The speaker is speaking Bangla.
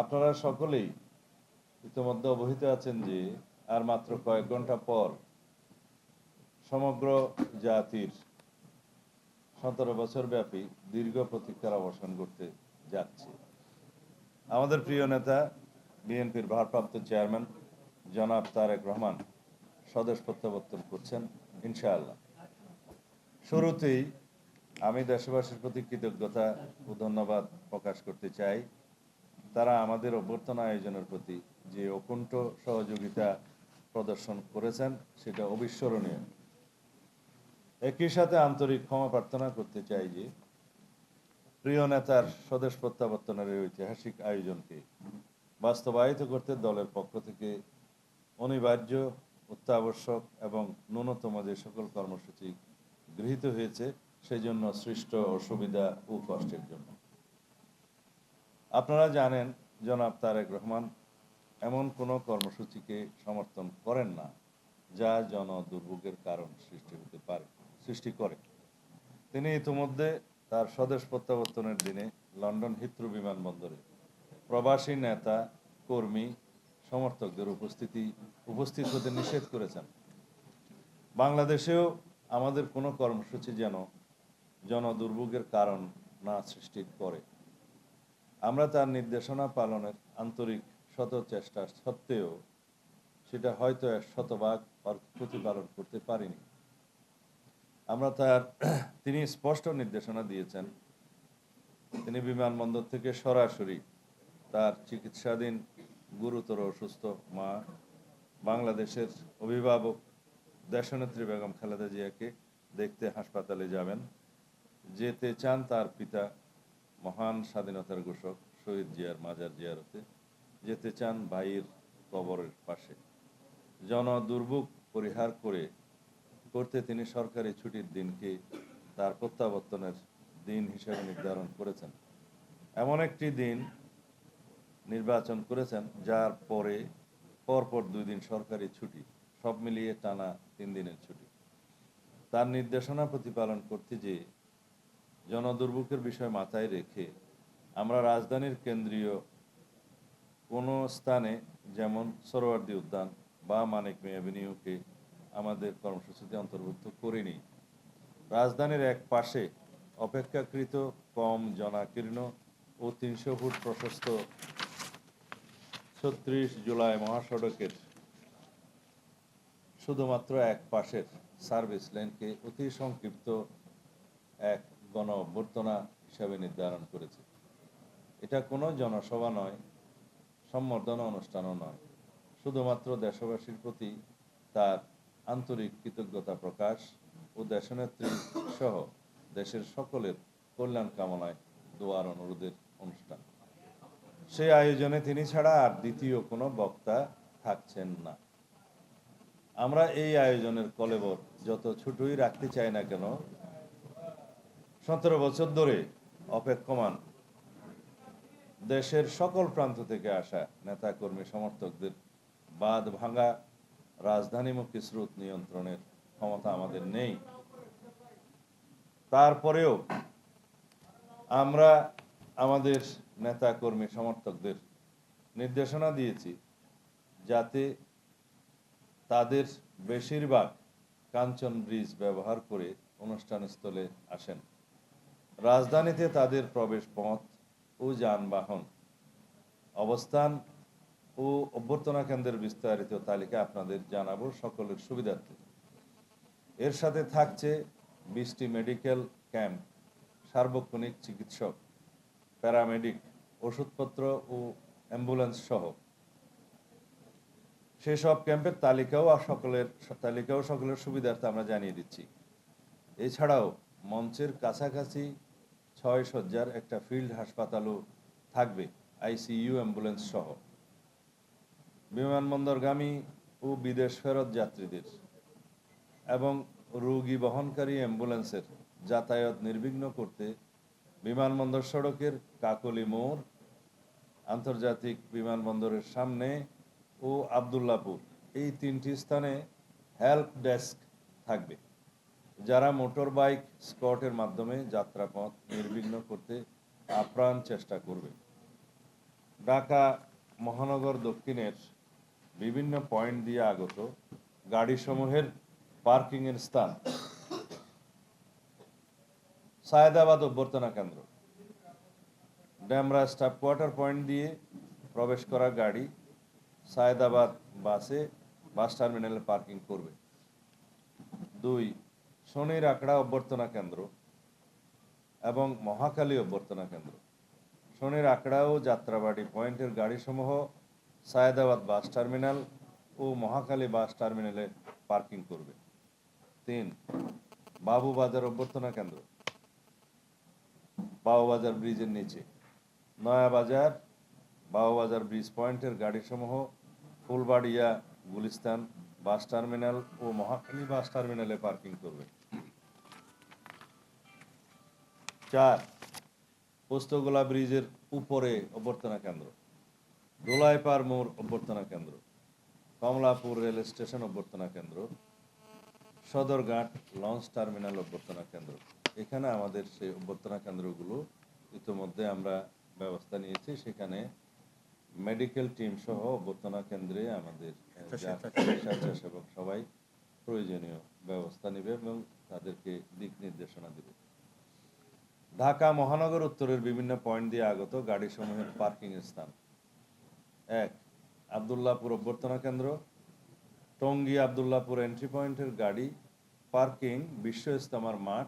আপনারা সকলেই ইতিমধ্যে অবহিত আছেন যে আর মাত্র কয়েক ঘণ্টা পর সমগ্র জাতির সতেরো বছর ব্যাপী দীর্ঘ প্রতীক্ষার অবসান করতে যাচ্ছে। আমাদের প্রিয় নেতা, বিএনপির ভারপ্রাপ্ত চেয়ারম্যান জনাব তারেক রহমান স্বদেশ প্রত্যাবর্তন করছেন, ইনশাআল্লাহ। শুরুতেই আমি দেশবাসীর প্রতি কৃতজ্ঞতা ও ধন্যবাদ প্রকাশ করতে চাই। তারা আমাদের অভ্যর্থনা আয়োজনের প্রতি যে অকুণ্ঠ সহযোগিতা প্রদর্শন করেছেন, সেটা অবিস্মরণীয়। একই সাথে আন্তরিক ক্ষমা প্রার্থনা করতে চাই যে, প্রিয় নেতার স্বদেশ প্রত্যাবর্তনের এই ঐতিহাসিক আয়োজনকে বাস্তবায়িত করতে দলের পক্ষ থেকে অনিবার্য, অত্যাবশ্যক এবং ন্যূনতম যে সকল কর্মসূচি গৃহীত হয়েছে সেই জন্য সৃষ্ট অসুবিধা ও কষ্টের জন্য। আপনারা জানেন, জনাব তারেক রহমান, এমন কোনো কর্মসূচিকে সমর্থন করেন না, যা জন দুর্ভোগের কারণ সৃষ্টি হতে পারে, সৃষ্টি করে। তিনি ইতিমধ্যে তার স্বদেশ প্রত্যাবর্তনের দিনে লন্ডন হিথ্রু বিমানবন্দরে প্রবাসী নেতা, কর্মী, সমর্থকদের উপস্থিতি, উপস্থিত হতে নিষেধ করেছেন। বাংলাদেশেও আমাদের কোনো কর্মসূচি যেন জনদুর্ভোগের কারণ না সৃষ্টি করে। আমরা তার নির্দেশনা পালনের আন্তরিক শত চেষ্টা সত্ত্বেও সেটা হয়তো এক শতভাগ পার- প্রতিপালন করতে পারিনি। আমরা তার তিনি স্পষ্ট নির্দেশনা দিয়েছেন। তিনি বিমানবন্দর থেকে সরাসরি তার চিকিৎসাধীন গুরুতর অসুস্থ মা, বাংলাদেশের অভিভাবক দেশনেত্রী বেগম খালেদা জিয়াকে দেখতে হাসপাতালে যাবেন। যেতে চান তার পিতা মহান স্বাধীনতার ঘোষক শহীদ জিয়ার মাজার জিয়ারতে যেতে চান ভাইয়ের কবরের পাশে। জন দুর্ভোগ পরিহার করে করতে তিনি সরকারি ছুটির দিনকে তার প্রত্যাবর্তনের দিন হিসেবে নির্ধারণ করেছেন। এমন একটি দিন নির্বাচন করেছেন যার পরে পরপর দুই দিন সরকারি ছুটি, সব মিলিয়ে টানা তিন দিনের ছুটি। তার নির্দেশনা প্রতিপালন করতে যে জনদুর্ভোগের বিষয় মাথায় রেখে আমরা রাজধানীর কেন্দ্রীয় কোনো স্থানে যেমন সরোয়ার্দী উদ্যান বা মানিক মে অ্যাভিনিউকে আমাদের কর্মসূচিতে অন্তর্ভুক্ত করিনি। রাজধানীর এক পাশে অপেক্ষাকৃত কম জনাকীর্ণ ও তিনশো ফুট প্রশস্ত ছত্রিশ জুলাই মহাসড়কের শুধুমাত্র এক পাশের সার্ভিস লেনকে অতি সংক্ষিপ্ত এক গণ অভ্যর্থনা হিসাবে নির্ধারণ করেছে। এটা কোনো জনসভা নয়, সম্বর্ধনা অনুষ্ঠানও নয়। শুধুমাত্র দেশবাসীর প্রতি তার আন্তরিক কৃতজ্ঞতা প্রকাশ ও দেশনেত্রী সহ দেশের সকলের কল্যাণ কামনায় দোয়ার অনুরোধের অনুষ্ঠান। সেই আয়োজনে তিনি ছাড়া আর দ্বিতীয় কোনো বক্তা থাকছেন না। আমরা এই আয়োজনের কলেবর যত ছোটই রাখতে চাই না কেন সতেরো বছর ধরে অপেক্ষমান দেশের সকল প্রান্ত থেকে আসা নেতাকর্মী সমর্থকদের বাদ ভাঙা রাজধানীমুখী স্রোত নিয়ন্ত্রণের ক্ষমতা আমাদের নেই। তারপরেও আমরা আমাদের নেতাকর্মী সমর্থকদের নির্দেশনা দিয়েছি যাতে তাদের বেশিরভাগ কাঞ্চন ব্রিজ ব্যবহার করে অনুষ্ঠানস্থলে আসেন। রাজধানীতে তাদের প্রবেশ পথ ও যানবাহন, অবস্থান ও অভ্যর্থনা কেন্দ্রের বিস্তারিত তালিকা আপনাদের জানাব সকলের সুবিধার্থে। এর সাথে থাকছে বিশটি মেডিকেল ক্যাম্প, সার্বক্ষণিক চিকিৎসক, প্যারামেডিক ওষুধপত্র ও অ্যাম্বুলেন্স সহ। সেসব ক্যাম্পের তালিকাও আর সকলের, তালিকাও সকলের সুবিধার্থে আমরা জানিয়ে দিচ্ছি। এছাড়াও মঞ্চের কাছাকাছি ছয় শয্যার একটা ফিল্ড হাসপাতালও থাকবে, আইসিইউ অ্যাম্বুলেন্স সহ। বিমানবন্দরগামী ও বিদেশ ফেরত যাত্রীদের এবং রোগী বহনকারী অ্যাম্বুলেন্সের যাতায়াত নির্বিঘ্ন করতে বিমানবন্দর সড়কের কাকলি মোড়, আন্তর্জাতিক বিমানবন্দরের সামনে ও আবদুল্লাপুর, এই তিনটি স্থানে হেল্প ডেস্ক থাকবে। যারা মোটর বাইক স্কটের মাধ্যমে যাত্রাপথ নির্বিঘ্ন করতে আপ্রাণ চেষ্টা করবে। ঢাকা মহানগর দক্ষিণের বিভিন্ন পয়েন্ট দিয়ে আগত গাড়িসমূহের পার্কিংয়ের স্থান। সায়দাবাদ অভ্যর্থনা কেন্দ্র। ড্যামরা স্টাফ কোয়ার্টার পয়েন্ট দিয়ে প্রবেশ করা গাড়ি সায়দাবাদ বাসে বাস টার্মিনালে পার্কিং করবে। দুই শনির আঁকড়া অভ্যর্থনা কেন্দ্র এবং মহাকালী অভ্যর্থনা কেন্দ্র। শনির আঁকড়া ও যাত্রাবাড়ি পয়েন্টের গাড়িসমূহ, সায়দাবাদ বাস টার্মিনাল ও মহাকালী বাস টার্মিনালে পার্কিং করবে। তিন, বাবুবাজার অভ্যর্থনা কেন্দ্র। বাবুবাজার ব্রিজের নিচে। নয়াবাজার, বাবুবাজার ব্রিজ পয়েন্টের গাড়িসমূহ, ফুলবাড়িয়া, গুলিস্তান বাস টার্মিনাল ও মহাখালী বাস টার্মিনালে পার্কিং করবে। চার, পোস্তগোলা ব্রিজের উপরে অভ্যর্থনা কেন্দ্র। দোলাইপাড় মোড় অভ্যর্থনা কেন্দ্র। কমলাপুর রেল স্টেশন অভ্যর্থনা কেন্দ্র। সদরঘাট লঞ্চ টার্মিনাল অভ্যর্থনা কেন্দ্র। এখানে আমাদের সেই অভ্যর্থনা কেন্দ্রগুলো ইতিমধ্যে আমরা ব্যবস্থা নিয়েছি। সেখানে মেডিকেল টিম সহ অভ্যর্থনা কেন্দ্রে আমাদের স্বেচ্ছাসেবক সবাই প্রয়োজনীয় ব্যবস্থা নেবে এবং তাদেরকে দিক নির্দেশনা দেবে। ঢাকা মহানগর উত্তরের বিভিন্ন পয়েন্ট দিয়ে আগত গাড়ি সমূহের পার্কিং স্থান। এক আবদুল্লাহপুর অভ্যর্থনা কেন্দ্র। টঙ্গী আবদুল্লাহপুর এন্ট্রি পয়েন্টের গাড়ি পার্কিং বিশ্ব ইস্তেমার মাঠ